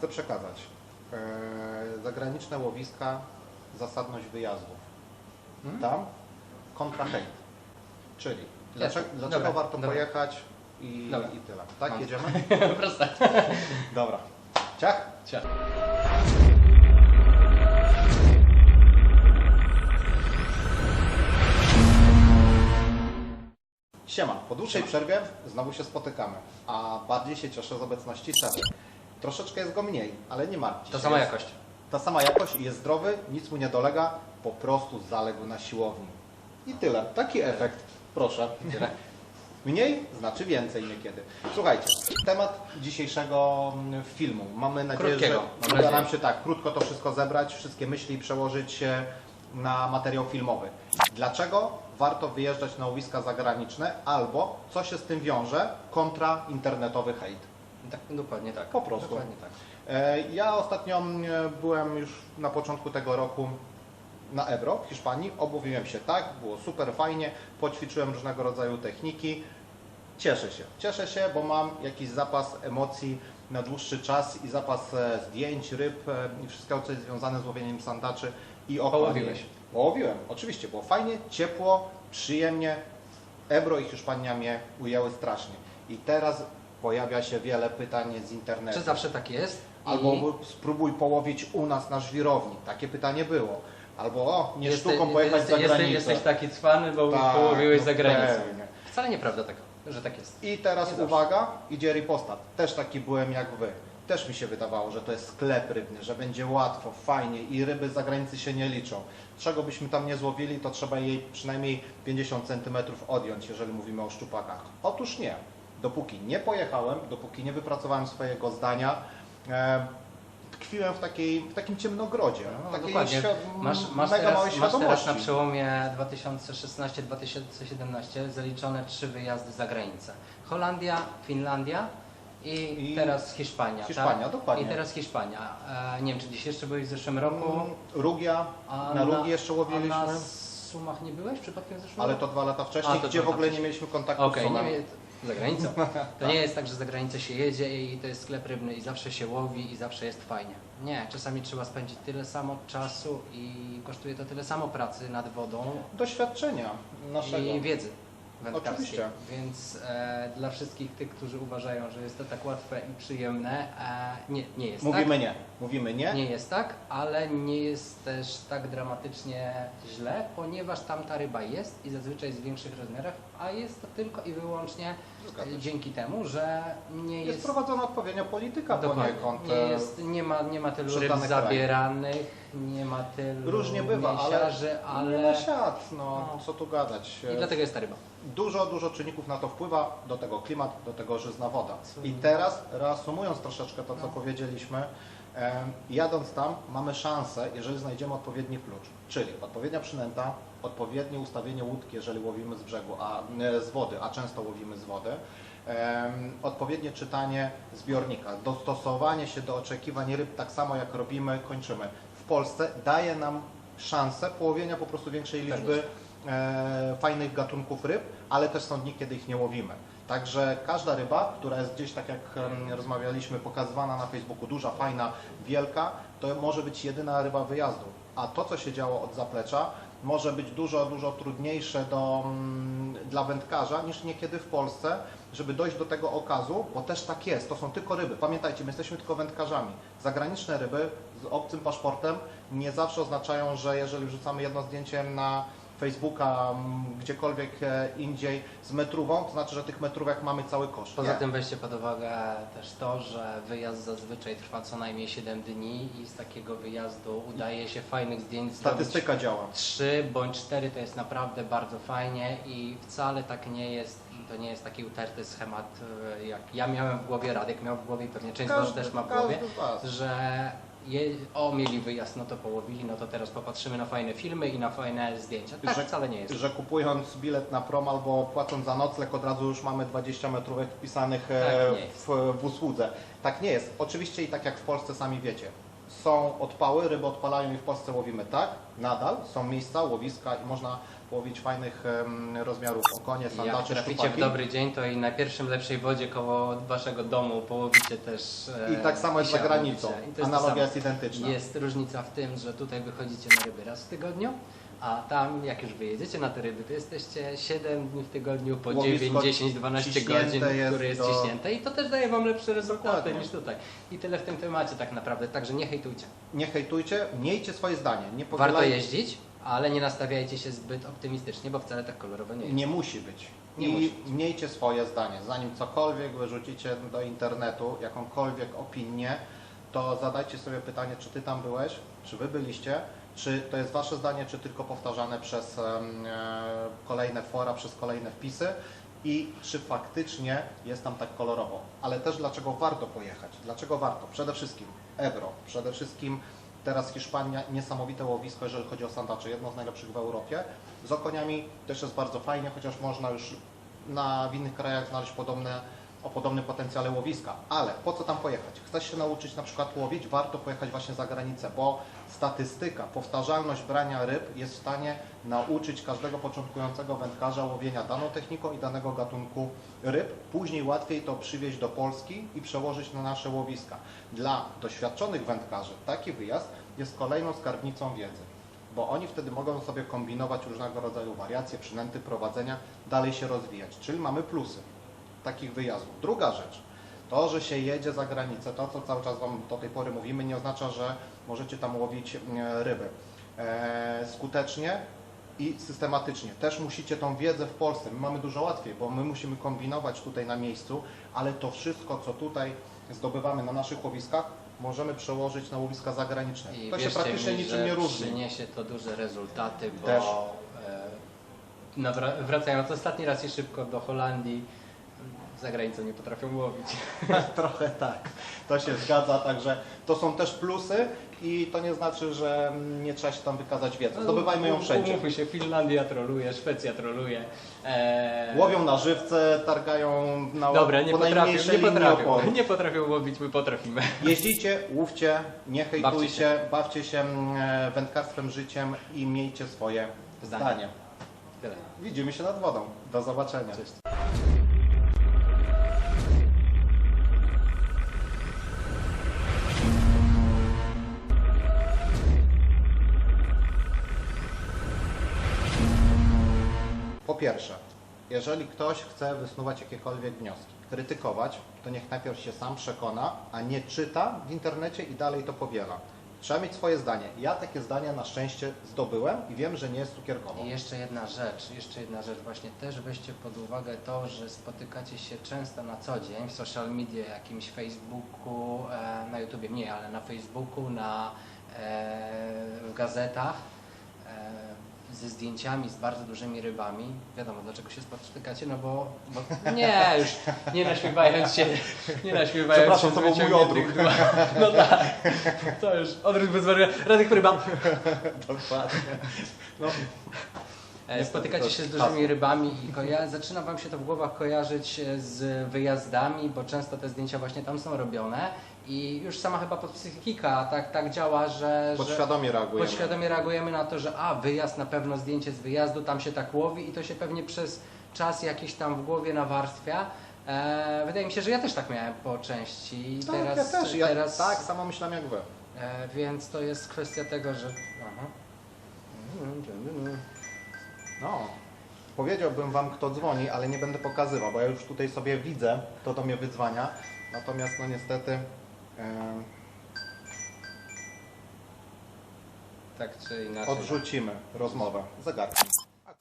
chcę przekazać. E, zagraniczne łowiska, zasadność wyjazdów. Mhm. Tam kontra hejt. Czyli dlaczego, dlaczego Dobra, warto dobra. pojechać i, Dobra. i tyle. Tak, Mam. jedziemy? Proste. Dobra. Ciach? Ciao. Siema, po dłuższej przerwie znowu się spotykamy, a bardziej się cieszę z obecności Seby. Troszeczkę jest go mniej, ale nie martw To się. sama Jest- jakość. Ta sama jakość i jest zdrowy, nic mu nie dolega, po prostu zaległ na siłowni. I tyle. Taki efekt. Proszę. Tyle. Mniej znaczy więcej niekiedy. Słuchajcie, temat dzisiejszego mm, filmu. Mamy nadzieję, Krótkiego, że uda nam się tak krótko to wszystko zebrać, wszystkie myśli przełożyć na materiał filmowy. Dlaczego warto wyjeżdżać na łowiska zagraniczne albo co się z tym wiąże kontra internetowy hejt? Tak, dokładnie tak. Po prostu. Dokładnie tak. E, Ja ostatnio mm, byłem już na początku tego roku na Ebro w Hiszpanii. Obawiłem się tak, było super fajnie, poćwiczyłem różnego rodzaju techniki. Cieszę się, cieszę się, bo mam jakiś zapas emocji na dłuższy czas i zapas e, zdjęć, ryb e, i wszystkiego, co jest związane z łowieniem sandaczy i okoni. Połowiłeś? Połowiłem, oczywiście, było fajnie, ciepło, przyjemnie. Ebro i Hiszpania mnie ujęły strasznie. I teraz pojawia się wiele pytań z internetu. Czy zawsze tak jest? Albo I spróbuj połowić u nas na żwirowni. Takie pytanie było. Albo o, nie jeste- sztuką pojechać jeste- za granicę. Jesteś taki cwany, bo Tak, połowiłeś no za granicą. pewnie. Wcale nieprawda tego, że tak jest. I teraz Nie zawsze. uwaga, idzie ripostat. Też taki byłem jak wy. Też mi się wydawało, że to jest sklep rybny, że będzie łatwo, fajnie i ryby z zagranicy się nie liczą. Czego byśmy tam nie złowili, to trzeba jej przynajmniej 50 cm odjąć, jeżeli mówimy o szczupakach. Otóż nie. Dopóki nie pojechałem, dopóki nie wypracowałem swojego zdania, e, tkwiłem w, takiej, w takim ciemnogrodzie. No, takiej dokładnie. Masz, masz, teraz, masz teraz na przełomie 2016-2017 zaliczone trzy wyjazdy za granicę. Holandia, Finlandia i, I teraz Hiszpania. Hiszpania, tak? dokładnie. I teraz Hiszpania. E, nie wiem, czy gdzieś jeszcze byłeś w zeszłym roku. Mm, Rugia, A na Rugi jeszcze A łowiliśmy. na Sumach nie byłeś przypadkiem w zeszłym Ale to dwa lata wcześniej, A, gdzie w ogóle nie mieliśmy kontaktu Okej, z Sumem. nie, za granicą. To nie jest tak, że za granicę się jedzie i to jest sklep rybny i zawsze się łowi i zawsze jest fajnie. Nie, czasami trzeba spędzić tyle samo czasu i kosztuje to tyle samo pracy nad wodą Doświadczenia naszego. i wiedzy wędkarskiej. Oczywiście. Więc e, dla wszystkich tych, którzy uważają, że jest to tak łatwe i przyjemne, e, nie, nie jest Mówimy tak. nie. Mówimy nie. Nie jest tak, ale nie jest też tak dramatycznie źle, ponieważ tam ta ryba jest i zazwyczaj jest w większych rozmiarach, a jest to tylko i wyłącznie dzięki temu, że nie Jest, jest, prowadzona odpowiednia polityka dokładnie, poniekąd. nie, e, jest nie, ma, nie ma tylu ryb zabieranych, nie ma tylu Różnie bywa, ale mięsiarzy, Nie ale... ma siat, no, No. co tu gadać. I dlatego jest ta ryba. Dużo, dużo czynników na to wpływa, do tego klimat, do tego żyzna woda. I teraz, reasumując troszeczkę to, co No. powiedzieliśmy, jadąc tam mamy szansę, jeżeli znajdziemy odpowiedni klucz, czyli odpowiednia przynęta, odpowiednie ustawienie łódki, jeżeli łowimy z brzegu, a nie z wody, a często łowimy z wody, odpowiednie czytanie zbiornika, dostosowanie się do oczekiwań ryb, tak samo jak robimy, kończymy. W Polsce daje nam szansę połowienia po prostu większej liczby e, fajnych gatunków ryb, ale też są dni, kiedy ich nie łowimy. Także każda ryba, która jest gdzieś, tak jak rozmawialiśmy, pokazywana na Facebooku, duża, fajna, wielka, to może być jedyna ryba wyjazdu. A to, co się działo od zaplecza, może być dużo, dużo trudniejsze do, mm, dla wędkarza niż niekiedy w Polsce, żeby dojść do tego okazu, bo też tak jest, to są tylko ryby. Pamiętajcie, my jesteśmy tylko wędkarzami. Zagraniczne ryby z obcym paszportem nie zawsze oznaczają, że jeżeli wrzucamy jedno zdjęcie na Facebooka, m, gdziekolwiek e, indziej z metrówą, to znaczy, że tych metrówek mamy cały kosz. Poza Nie. tym weźcie pod uwagę też to, że wyjazd zazwyczaj trwa co najmniej 7 dni i z takiego wyjazdu udaje się fajnych zdjęć Statystyka działa. Trzy bądź cztery to jest naprawdę bardzo fajnie i wcale tak nie jest, to nie jest taki utarty schemat, e, jak ja miałem w głowie, Radek miał w głowie i pewnie część z Was też ma w głowie, każdy że je, o, mieli wyjazd, no to połowili, no to teraz popatrzymy na fajne filmy i na fajne zdjęcia. Tak Że- wcale nie jest. Że kupując bilet na prom albo płacąc za nocleg od razu już mamy 20 metrówek wpisanych e, Tak w, w usłudze. Tak nie jest. Oczywiście i tak jak w Polsce sami wiecie. Są odpały, ryby odpalają i w Polsce łowimy tak, nadal. Są miejsca, łowiska i można połowić fajnych em, rozmiarów okonie, Jak sandacze, traficie w szczupaki. dobry dzień, to i na pierwszym lepszej wodzie koło waszego domu połowicie też. e, I tak samo jest za się granicą. łowicie. I to jest to Analogia samo. jest identyczna. Jest różnica w tym, że tutaj wychodzicie na ryby raz w tygodniu, a tam jak już wyjedziecie na te ryby, to jesteście 7 dni w tygodniu po Łowisko 9, 10, 12 ciśnięte godzin, jest które jest do- ciśnięte i to też daje wam lepsze rezultaty Dokładnie. niż tutaj. I tyle w tym temacie tak naprawdę, także nie hejtujcie. Nie hejtujcie, miejcie swoje zdanie. Nie Warto jeździć, ale nie nastawiajcie się zbyt optymistycznie, bo wcale tak kolorowo nie jest. Nie musi być. Nie I musi być. miejcie swoje zdanie. Zanim cokolwiek wyrzucicie do internetu, jakąkolwiek opinię, to zadajcie sobie pytanie, czy ty tam byłeś, czy wy byliście, czy to jest wasze zdanie, czy tylko powtarzane przez e, kolejne fora, przez kolejne wpisy i czy faktycznie jest tam tak kolorowo. Ale też dlaczego warto pojechać? Dlaczego warto? Przede wszystkim Ebro, przede wszystkim Teraz Hiszpania, niesamowite łowisko, jeżeli chodzi o sandacze, jedno z najlepszych w Europie. Z okoniami też jest bardzo fajnie, chociaż można już na, w innych krajach znaleźć podobne, o podobnym potencjale łowiska. Ale po co tam pojechać? Chcesz się nauczyć na przykład łowić, warto pojechać właśnie za granicę, bo statystyka, powtarzalność brania ryb jest w stanie nauczyć każdego początkującego wędkarza łowienia daną techniką i danego gatunku ryb. Później łatwiej to przywieźć do Polski i przełożyć na nasze łowiska. Dla doświadczonych wędkarzy taki wyjazd jest kolejną skarbnicą wiedzy, bo oni wtedy mogą sobie kombinować różnego rodzaju wariacje, przynęty, prowadzenia, dalej się rozwijać. Czyli mamy plusy takich wyjazdów. Druga rzecz, to, że się jedzie za granicę, to co cały czas Wam do tej pory mówimy, nie oznacza, że możecie tam łowić e, ryby. E, skutecznie i systematycznie. Też musicie tą wiedzę w Polsce. My mamy dużo łatwiej, bo my musimy kombinować tutaj na miejscu, ale to wszystko, co tutaj zdobywamy na naszych łowiskach, możemy przełożyć na łowiska zagraniczne. I to się praktycznie mi, niczym nie różni. Przyniesie to duże rezultaty, bo Też. e, wracając ostatni raz i szybko do Holandii, za granicą nie potrafią łowić. Trochę tak, to się zgadza, także to są też plusy i to nie znaczy, że nie trzeba się tam wykazać wiedzą. Zdobywajmy ją wszędzie. Umówmy się, Finlandia troluje, Szwecja troluje. E, Łowią na żywce, targają na Dobra, nie po potrafią, nie potrafią, nie potrafią łowić, my potrafimy. Jeździcie, łówcie, nie Bawcie hejtujcie, bawcie się mm, wędkarstwem, życiem i miejcie swoje Zdanie. zdanie. Tyle. Widzimy się nad wodą. Do zobaczenia. Cześć. Po pierwsze, jeżeli ktoś chce wysnuwać jakiekolwiek wnioski, krytykować, to niech najpierw się sam przekona, a nie czyta w internecie i dalej to powiela. Trzeba mieć swoje zdanie. Ja takie zdania na szczęście zdobyłem i wiem, że nie jest cukierkowo. I jeszcze jedna rzecz, jeszcze jedna rzecz, właśnie też weźcie pod uwagę to, że spotykacie się często na co dzień w social media, jakimś Facebooku, e, na YouTubie nie, ale na Facebooku, na, e, w gazetach, ze zdjęciami z bardzo dużymi rybami. Wiadomo dlaczego się spotykacie, no bo, bo nie, już nie naśmiewając się, nie naśmiewając się Przepraszam, to był mój wyciągniętych dła- No tak, to już odruch bez wariacji. Radek ryba. Dokładnie. No, E, Spotykacie się z dużymi rybami i koja- zaczyna Wam się to w głowach kojarzyć e, z wyjazdami, bo często te zdjęcia właśnie tam są robione i już sama chyba psychika tak, tak działa, że, że podświadomie reagujemy. podświadomie reagujemy na to, że a wyjazd na pewno zdjęcie z wyjazdu, tam się tak łowi i to się pewnie przez czas jakiś tam w głowie nawarstwia. E, wydaje mi się, że ja też tak miałem po części. i Tak, teraz, ja też. Ja teraz, tak samo myślałem jak Wy. E, więc to jest kwestia tego, że... Aha. No, powiedziałbym Wam, kto dzwoni, ale nie będę pokazywał, bo ja już tutaj sobie widzę, kto do mnie wydzwania. Natomiast, no niestety, Tak czy inaczej. odrzucimy rozmowę. Zegarki.